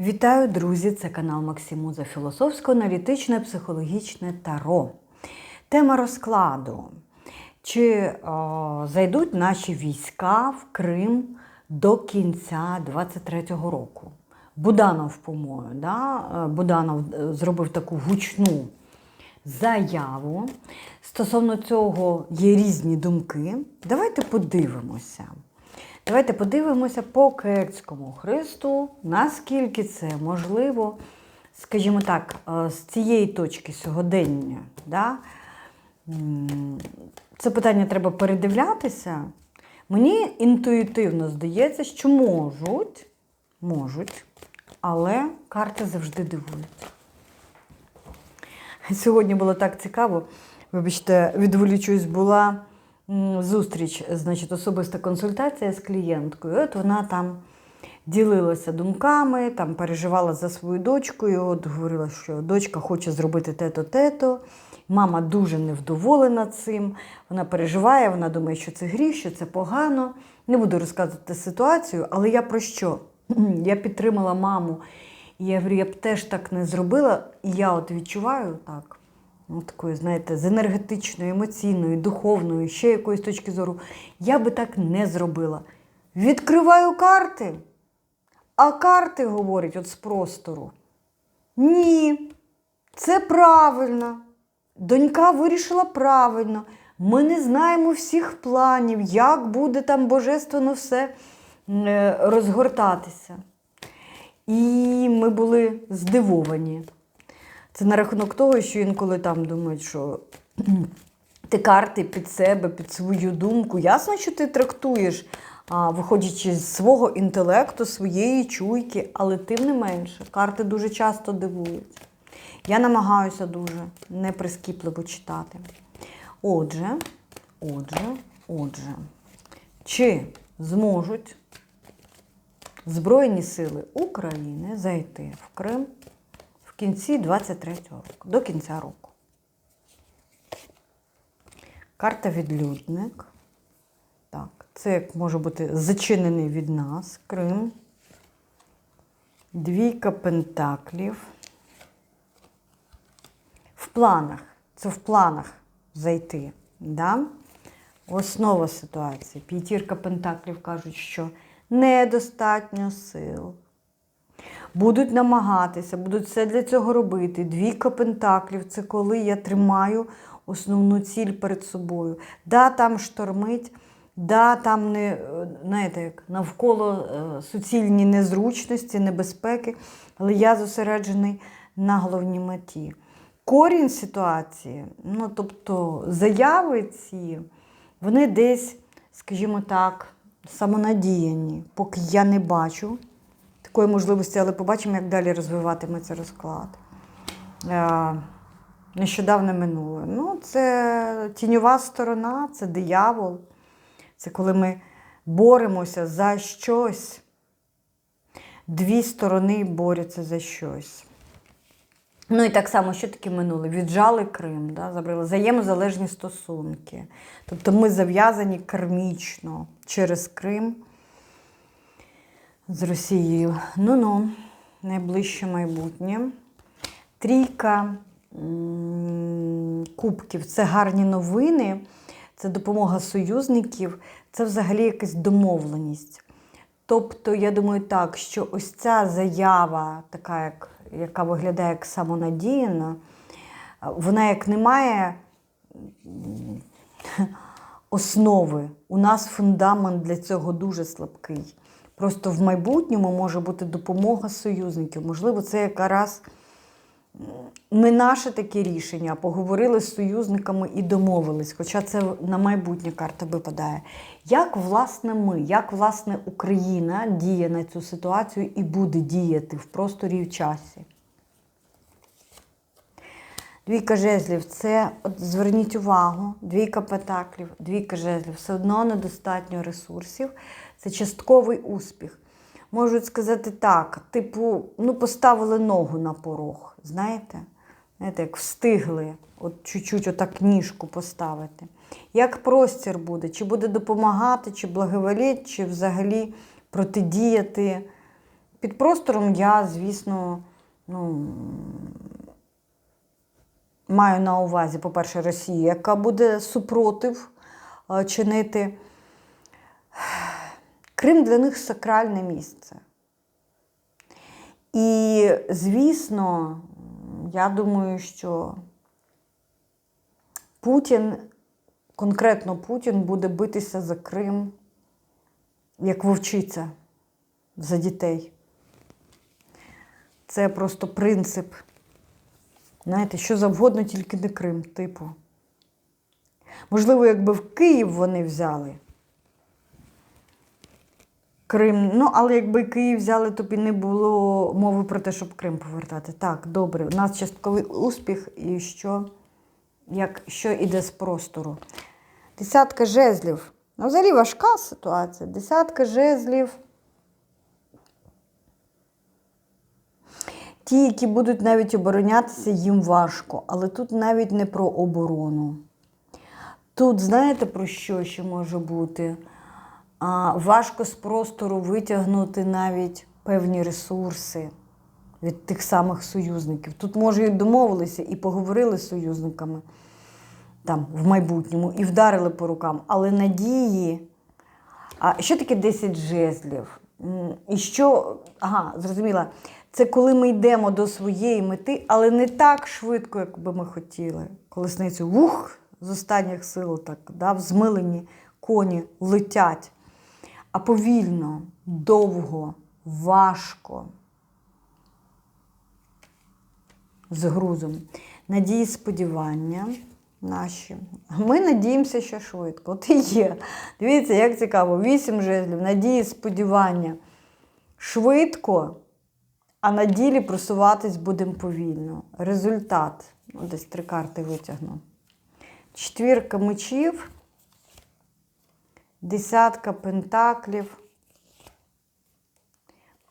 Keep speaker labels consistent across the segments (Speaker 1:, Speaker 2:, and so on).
Speaker 1: Вітаю, друзі! Це канал Максимуза Філософсько-аналітичне психологічне таро. Тема розкладу. Чи о, зайдуть наші війська в Крим до кінця 23-го року? Буданов, по-моєму, да? е, Буданов е, зробив таку гучну заяву. Стосовно цього є різні думки. Давайте подивимося. Давайте подивимося по кельтському хресту, наскільки це можливо, скажімо так, е, з цієї точки сьогодення. Да? Це питання треба передивлятися. Мені інтуїтивно здається, що можуть, можуть, але карти завжди дивують. Сьогодні було так цікаво. Вибачте, відволічусь, була зустріч, значить, особиста консультація з клієнткою. От вона там ділилася думками, там переживала за свою дочку. І от говорила, що дочка хоче зробити те-то, те-то. Мама дуже невдоволена цим. Вона переживає, вона думає, що це гріх, що це погано. Не буду розказувати ситуацію, але я про що? Я підтримала маму. І я говорю, я б теж так не зробила. І я от відчуваю так, ну, такою, знаєте, з енергетичної, емоційної, духовної, ще якоїсь точки зору, я би так не зробила. Відкриваю карти, а карти говорять от з простору. Ні, це правильно. Донька вирішила правильно. Ми не знаємо всіх планів, як буде там божественно все е, розгортатися. І ми були здивовані. Це на рахунок того, що інколи там думають, що ти карти під себе, під свою думку. Ясно, що ти трактуєш, виходячи з свого інтелекту, своєї чуйки, але тим не менше, карти дуже часто дивують. Я намагаюся дуже неприскіпливо читати. Отже, отже, отже, чи зможуть Збройні сили України зайти в Крим кінці 23-го року, до кінця року. Карта відлюдник. Так, це може бути зачинений від нас Крим. Двійка пентаклів. В планах. Це в планах зайти. Да? Основа ситуації. П'ятірка пентаклів кажуть, що недостатньо сил. Будуть намагатися, будуть все для цього робити. Двійка пентаклів це коли я тримаю основну ціль перед собою. Да, там штормить, да, там не, е, знаєте, як навколо е, суцільні незручності, небезпеки, але я зосереджений на головній меті. Корінь ситуації, ну тобто заяви ці, вони десь, скажімо так, самонадіяні, поки я не бачу такої можливості, але побачимо, як далі розвиватиметься розклад. Е, Нещодавне минуле. Ну, це тіньова сторона, це диявол. Це коли ми боремося за щось. Дві сторони борються за щось. Ну і так само, що таке минуле? Віджали Крим, да, забрали взаємозалежні стосунки. Тобто ми зав'язані кармічно через Крим з Росією. Ну-ну, найближче майбутнє. Трійка кубків це гарні новини, це допомога союзників, це взагалі якась домовленість. Тобто, я думаю так, що ось ця заява, така, як, яка виглядає як самонадіяна, вона як не має основи. У нас фундамент для цього дуже слабкий. Просто в майбутньому може бути допомога союзників. Можливо, це якраз не наше таке рішення, а поговорили з союзниками і домовились. Хоча це на майбутнє карта випадає. Як власне ми, як власне Україна діє на цю ситуацію і буде діяти в просторі і в часі? Двійка жезлів це, от зверніть увагу, двійка пентаклів, двійка жезлів, все одно недостатньо ресурсів. Це частковий успіх. Можуть сказати так, типу, ну, поставили ногу на порог, знаєте? Знаєте, як встигли от чуть-чуть отак ніжку поставити. Як простір буде, чи буде допомагати, чи благоволіть, чи взагалі протидіяти Під простором я, звісно, ну, маю на увазі, по-перше, Росію, яка буде супротив е, чинити. Крим для них сакральне місце. І, звісно, я думаю, що Путін, конкретно Путін, буде битися за Крим як вовчиця за дітей. Це просто принцип. Знаєте, що завгодно, тільки не Крим, типу. Можливо, якби в Київ вони взяли. Крим, ну, але якби Київ взяли, то б і не було мови про те, щоб Крим повертати. Так, добре, у нас частковий успіх, і що, як, що іде з простору. Десятка жезлів. Ну, взагалі важка ситуація. Десятка жезлів. Ті, які будуть навіть оборонятися, їм важко. Але тут навіть не про оборону. Тут знаєте про що ще може бути? Важко з простору витягнути навіть певні ресурси від тих самих союзників. Тут, може, і домовилися, і поговорили з союзниками там в майбутньому, і вдарили по рукам. Але надії. А що таке 10 жезлів? І що, ага, зрозуміла, це коли ми йдемо до своєї мети, але не так швидко, як би ми хотіли. Колесницю вух з останніх сил, так, да, взмилені коні летять. А повільно, довго, важко. З грузом. Надії, сподівання наші. Ми надіємося, що швидко. От і є. Дивіться, як цікаво. Вісім жезлів, надії, сподівання. Швидко, а на ділі просуватись будемо повільно. Результат. Десь три карти витягну. Четвірка мечів. Десятка пентаклів,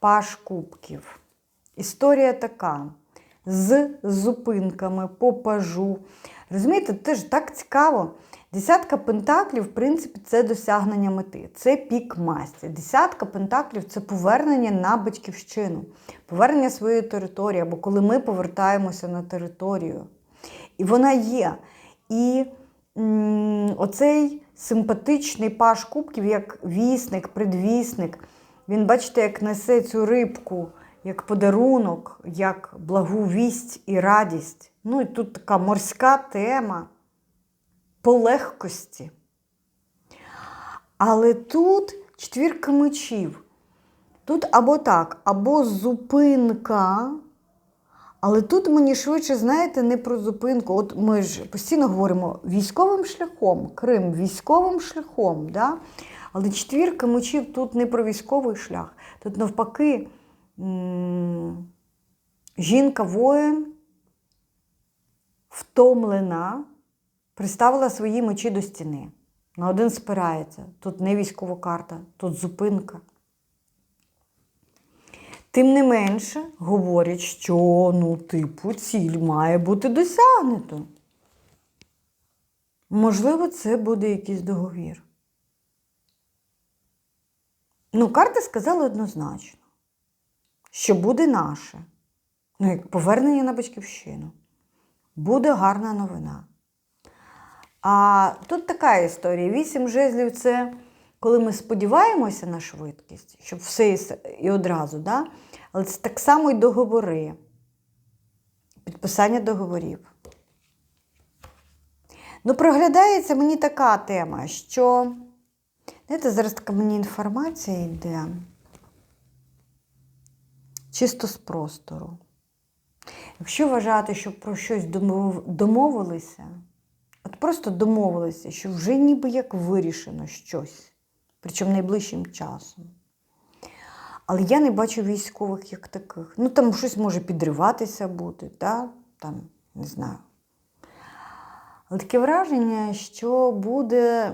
Speaker 1: паш кубків. Історія така: з зупинками по пажу. Розумієте, теж так цікаво. Десятка пентаклів, в принципі, це досягнення мети, це пік масті. Десятка пентаклів це повернення на батьківщину, повернення своєї території, або коли ми повертаємося на територію. І вона є. І м, оцей симпатичний паш кубків, як вісник, предвісник. Він, бачите, як несе цю рибку, як подарунок, як благу вість і радість. Ну і тут така морська тема по легкості. Але тут четвірка мечів. Тут або так, або зупинка. Але тут мені швидше, знаєте, не про зупинку. От ми ж постійно говоримо військовим шляхом, Крим військовим шляхом. Да? Але четвірка мечів тут не про військовий шлях. Тут навпаки, жінка-воїн втомлена, приставила свої мечі до стіни. На один спирається. Тут не військова карта, тут зупинка. Тим не менше, говорять, що ну, типу, ціль має бути досягнуто. Можливо, це буде якийсь договір. Ну, карти сказали однозначно, що буде наше. Ну, як повернення на батьківщину. Буде гарна новина. А тут така історія: вісім жезлів це коли ми сподіваємося на швидкість, щоб все і одразу, да? але це так само і договори, підписання договорів. Ну, проглядається мені така тема, що, знаєте, зараз така мені інформація йде чисто з простору. Якщо вважати, що про щось домов- домовилися, от просто домовилися, що вже ніби як вирішено щось, причому найближчим часом. Але я не бачу військових як таких. Ну, там щось може підриватися бути, та? там, не знаю. Але таке враження, що буде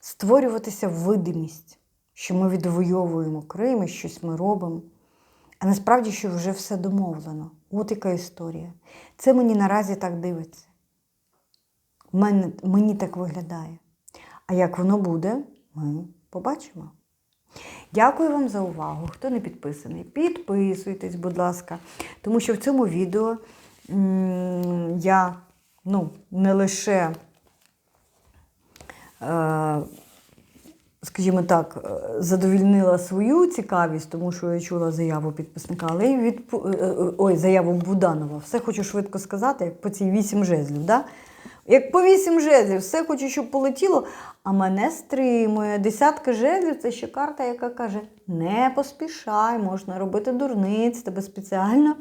Speaker 1: створюватися видимість, що ми відвоюємо Крим і щось ми робимо. А насправді, що вже все домовлено. От яка історія. Це мені наразі так дивиться. Мен- мені так виглядає. А як воно буде, ми побачимо. Дякую вам за увагу. Хто не підписаний, підписуйтесь, будь ласка. Тому що в цьому відео я ну, не лише, е, скажімо так, е, задовільнила свою цікавість, тому що я чула заяву підписника, але й від, ой, заяву Буданова. Все хочу швидко сказати, як по цій вісім жезлів. Да? Як по вісім жезлів, все хочу, щоб полетіло, а мене стримує. Десятка жезлів це ще карта, яка каже: не поспішай, можна робити дурниць, тебе спеціально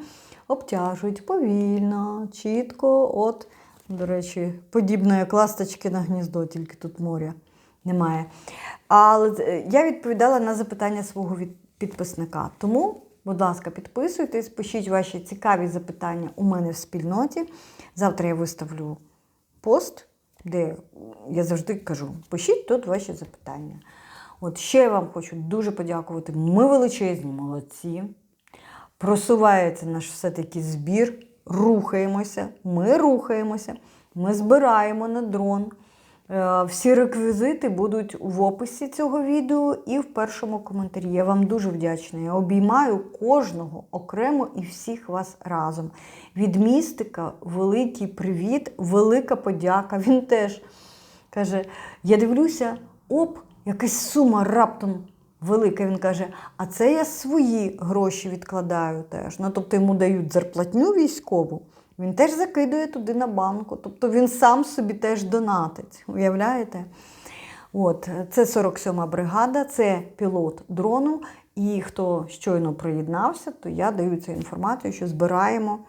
Speaker 1: обтяжують повільно, чітко. От, до речі, подібно як ласточки на гніздо, тільки тут моря немає. Але е, я відповідала на запитання свого підписника. Тому, будь ласка, підписуйтесь, пишіть ваші цікаві запитання у мене в спільноті. Завтра я виставлю пост, де я завжди кажу: пишіть тут ваші запитання. От ще я вам хочу дуже подякувати. Ми величезні молодці. Просувається наш все-таки збір. Рухаємося, ми рухаємося, ми збираємо на дрон. Е, Всі реквізити будуть в описі цього відео і в першому коментарі. Я вам дуже вдячна. Я обіймаю кожного окремо і всіх вас разом. Від містика великий привіт, велика подяка. Він теж каже: я дивлюся, оп, якась сума раптом велика. Він каже, а це я свої гроші відкладаю теж. Ну, тобто йому дають зарплатню військову. Він теж закидує туди на банку. Тобто він сам собі теж донатить. Уявляєте? От, це 47-ма бригада, це пілот дрону. І хто щойно приєднався, то я даю цю інформацію, що збираємо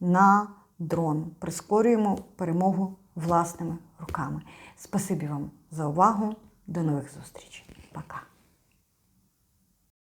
Speaker 1: на дрон, прискорюємо перемогу власними руками. Спасибі вам за увагу. До нових зустрічей. Пока.